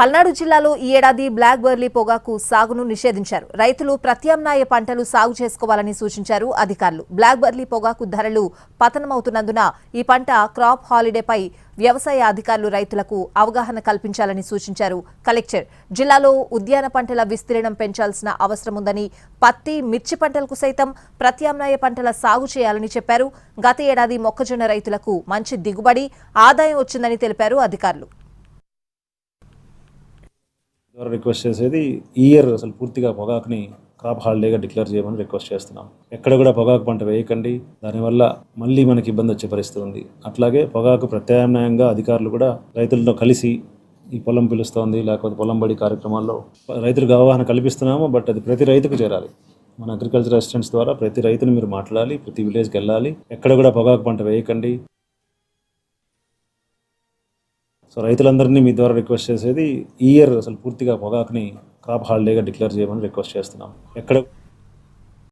పల్నాడు జిల్లాలో ఈ ఏడాది బ్లాక్ బర్లీ పొగాకు సాగును నిషేధించారు. రైతులు ప్రత్యామ్నాయ పంటలు సాగు చేసుకోవాలని సూచించారు అధికారులు. బ్లాక్ బర్లీ పొగాకు ధరలు పతనమవుతున్నందున ఈ పంట క్రాప్ హాలిడేపై వ్యవసాయ అధికారులు రైతులకు అవగాహన కల్పించాలని సూచించారు. కలెక్టర్ జిల్లాలో ఉద్యాన పంటల విస్తీర్ణం పెంచాల్సిన అవసరం ఉందని పత్తి మిర్చి పంటలకు సైతం ప్రత్యామ్నాయ పంటల సాగు చేయాలని చెప్పారు. గత ఏడాది మొక్కజొన్న రైతులకు మంచి దిగుబడి ఆదాయం వచ్చిందని తెలిపారు అధికారులు. రిక్వెస్ట్ చేసేది ఈ ఇయర్ అసలు పూర్తిగా పొగాకుని క్రాప్ హాలిడేగా డిక్లేర్ చేయమని రిక్వెస్ట్ చేస్తున్నాం. ఎక్కడ కూడా పొగాకు పంట వేయకండి. దానివల్ల మళ్ళీ మనకి ఇబ్బంది వచ్చే పరిస్థితి ఉంది. అట్లాగే పొగాకు ప్రత్యామ్నాయంగా అధికారులు కూడా రైతులతో కలిసి ఈ పొలం పిలుస్తోంది లేకపోతే పొలం బడి కార్యక్రమాల్లో రైతులకు అవగాహన కల్పిస్తున్నాము బట్ అది ప్రతి రైతుకు చేరాలి. మన అగ్రికల్చర్ అసిస్టెంట్స్ ద్వారా ప్రతి రైతుని మీరు మాట్లాడాలి ప్రతి విలేజ్కి వెళ్ళాలి. ఎక్కడ కూడా పొగాకు పంట వేయకండి. సో రైతులందరినీ మీ ద్వారా రిక్వెస్ట్ చేసేది ఈ ఇయర్ అసలు పూర్తిగా పొగాకుని క్రాప్ హాలిడేగా డిక్లేర్ చేయమని రిక్వెస్ట్ చేస్తున్నాం. ఎక్కడ